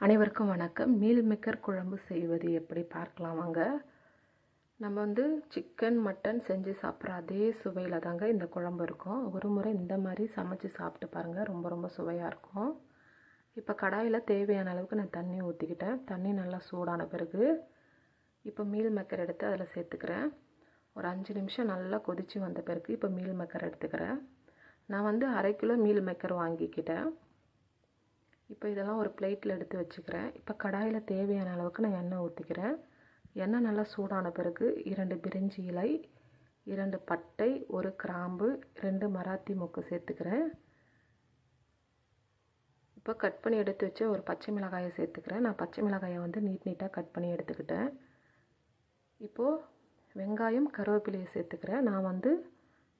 அனைவருக்கும் வணக்கம். Meal maker குழம்பு செய்வது எப்படி பார்க்கலாம் வாங்க. நம்ம வந்து சிக்கன் மட்டன் செஞ்சு சாப்பிட்ற அதே சுவையில் தாங்க இந்த குழம்பு இருக்கும். ஒரு முறை இந்த மாதிரி சமைச்சு சாப்பிட்டு பாருங்கள் ரொம்ப ரொம்ப சுவையாக இருக்கும். இப்போ கடாயில் தேவையான அளவுக்கு நான் தண்ணி ஊற்றிக்கிட்டேன் தண்ணி நல்லா சூடான பிறகு இப்போ மீல் மேக்கர் எடுத்து அதில் சேர்த்துக்கிறேன். ஒரு அஞ்சு நிமிஷம் நல்லா கொதித்து வந்த பிறகு இப்போ மீல் மேக்கர் எடுத்துக்கிறேன். நான் வந்து அரை கிலோ மீல் மேக்கர் வாங்கிக்கிட்டேன். இப்போ இதெல்லாம் ஒரு பிளேட்டில் எடுத்து வச்சுக்கிறேன். இப்போ கடாயில் தேவையான அளவுக்கு நான் எண்ணெய் ஊற்றிக்கிறேன் எண்ணெய் நல்லா சூடான பிறகு இரண்டு பிரிஞ்சி இலை இரண்டு பட்டை ஒரு கிராம்பு ரெண்டு மராத்தி மொக்கு சேர்த்துக்கிறேன். இப்போ கட் பண்ணி எடுத்து வச்சு ஒரு பச்சை மிளகாயை சேர்த்துக்கிறேன். நான் பச்சை மிளகாயை வந்து நீட் நீட்டாக கட் பண்ணி எடுத்துக்கிட்டேன். இப்போது வெங்காயம் கருவேப்பிலையை சேர்த்துக்கிறேன். நான் வந்து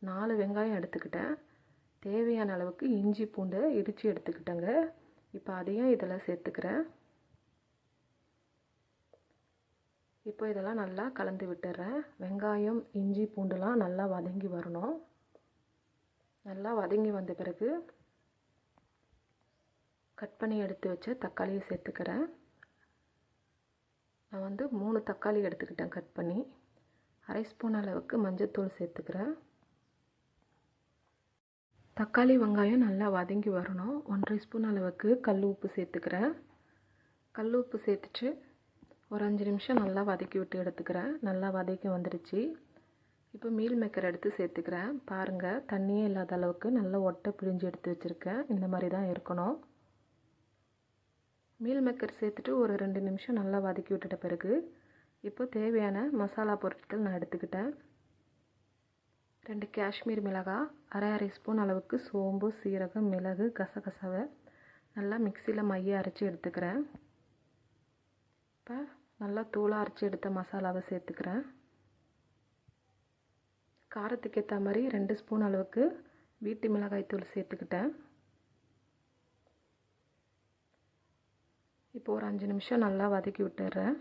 நாலு வெங்காயம் எடுத்துக்கிட்டேன். தேவையான அளவுக்கு இஞ்சி பூண்டை இடித்து எடுத்துக்கிட்டேங்க. இப்போ அதையும் இதில் சேர்த்துக்கிறேன். இப்போ இதெல்லாம் நல்லா கலந்து விட்டுறேன். வெங்காயம் இஞ்சி பூண்டுலாம் நல்லா வதங்கி வரணும். நல்லா வதங்கி வந்த பிறகு கட் பண்ணி எடுத்து வச்ச தக்காளியை சேர்த்துக்கிறேன். நான் வந்து மூணு தக்காளி எடுத்துக்கிட்டேன் கட் பண்ணி. அரை ஸ்பூன் அளவுக்கு மஞ்சத்தூள் சேர்த்துக்கிறேன். தக்காளி வெங்காயம் நல்லா வதங்கி வரணும். ஒன்றரை ஸ்பூன் அளவுக்கு கல் உப்பு சேர்த்துக்கிறேன். கல் உப்பு சேர்த்துட்டு ஒரு அஞ்சு நிமிஷம் நல்லா வதக்கி விட்டு எடுத்துக்கிறேன். நல்லா வதக்கி வந்துடுச்சு இப்போ மீல் மேக்கர் எடுத்து சேர்த்துக்கிறேன். பாருங்கள் தண்ணியே இல்லாத அளவுக்கு நல்லா ஒட்டை பிழிஞ்சு எடுத்து வச்சுருக்கேன். இந்த மாதிரி தான் இருக்கணும். மீல் மேக்கர் சேர்த்துட்டு ஒரு ரெண்டு நிமிஷம் நல்லா வதக்கி விட்டுட்ட பிறகு இப்போ தேவையான மசாலா பொருட்கள் நான் எடுத்துக்கிட்டேன். ரெண்டு காஷ்மீர் மிளகாய் அரை அரை ஸ்பூன் அளவுக்கு சோம்பு சீரகம் மிளகு கசகசவை நல்லா மிக்சியில் மைய அரைச்சி எடுத்துக்கிறேன். இப்போ நல்லா தூளாக அரைச்சி எடுத்த மசாலாவை சேர்த்துக்கிறேன். காரத்துக்கு ஏற்ற மாதிரி ரெண்டு ஸ்பூன் அளவுக்கு வீட்டு மிளகாய் தூள் சேர்த்துக்கிட்டேன். இப்போ ஒரு அஞ்சு நிமிஷம் நல்லா வதக்கி விட்டுடுறேன்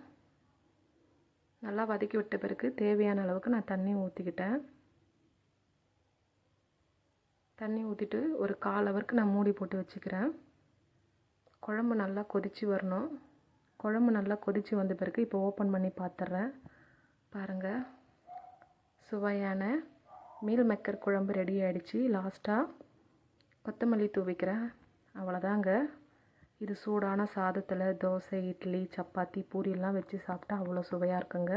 நல்லா வதக்கி விட்ட பிறகு தேவையான அளவுக்கு நான் தண்ணி ஊற்றிக்கிட்டேன் தண்ணி ஊற்றிட்டு ஒரு கால் ஹவருக்கு நான் மூடி போட்டு வச்சுக்கிறேன். குழம்பு நல்லா கொதித்து வரணும். குழம்பு நல்லா கொதித்து வந்த பிறகு இப்போ ஓப்பன் பண்ணி பார்த்துட்றேன் பாருங்கள் சுவையான மீல் மெக்கர் குழம்பு ரெடி ஆகிடுச்சு லாஸ்ட்டாக கொத்தமல்லி தூவிக்கிறேன் அவ்வளோதாங்க இது சூடான சாதத்தில் தோசை இட்லி சப்பாத்தி பூரியெல்லாம் வச்சு சாப்பிட்டா அவ்வளோ சுவையாக இருக்குங்க.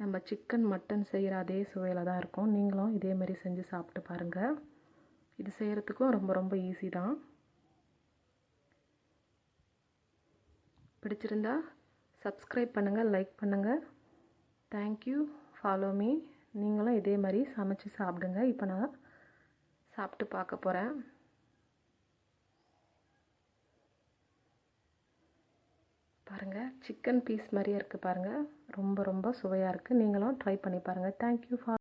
நம்ம சிக்கன் மட்டன் செய்கிற அதே சுவையில் தான் இருக்கும். நீங்களும் இதேமாரி செஞ்சு சாப்பிட்டு பாருங்கள் இது செய்கிறதுக்கும் ரொம்ப ரொம்ப ஈஸி தான். பிடிச்சிருந்தா சப்ஸ்கிரைப் பண்ணுங்கள் லைக் பண்ணுங்கள் தேங்க்யூ ஃபாலோ மீ நீங்களும் இதே மாதிரி சமைச்சு சாப்பிடுங்க. இப்போ நான் சாப்பிட்டு பார்க்க போகிறேன் பாருங்கள் சிக்கன் பீஸ் மாதிரியே இருக்குது பாருங்கள் ரொம்ப ரொம்ப சுவையாக இருக்குது நீங்களும் ட்ரை பண்ணி பாருங்கள் தேங்க்யூ ஃபார்